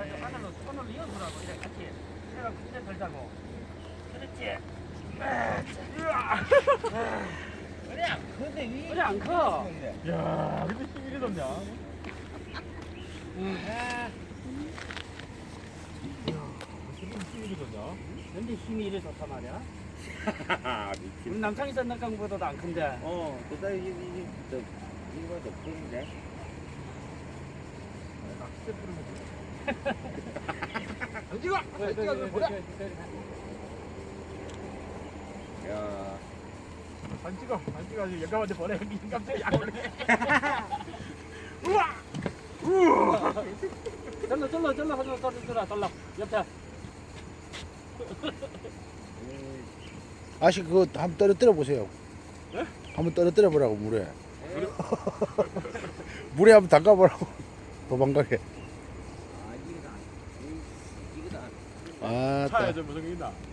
해가지고 안으로 손을 이어주라고 이제 같이. 내가 그때 들자고. 그렇지? 그래 근데 위 그래 안 커. 야, 근데 힘이 이리 좋냐? 아, 힘이 이리 좋냐? 근데 힘이 이래 좋단 말이야? 미친. 우리 남창이 썼는 강보다도 안 큰데. 어 그다 이게 이게 저 이거 높은데? 낚싯대 뿌리면 안지가! 안지가 좀 보자! 야 안 찍어, 안 찍어. 아주 영감한테 보내. 영감한테 약 올래. 우와! 우와! 절로 절로 절로 하지 마 절로 절로 절로 옆에 아씨 그거 한번 떨어뜨려 보세요. 네? 한번 떨어뜨려 보라고 물에. 물에 한번 담가 보라고. 도망가게. 아 이거다 이- 이거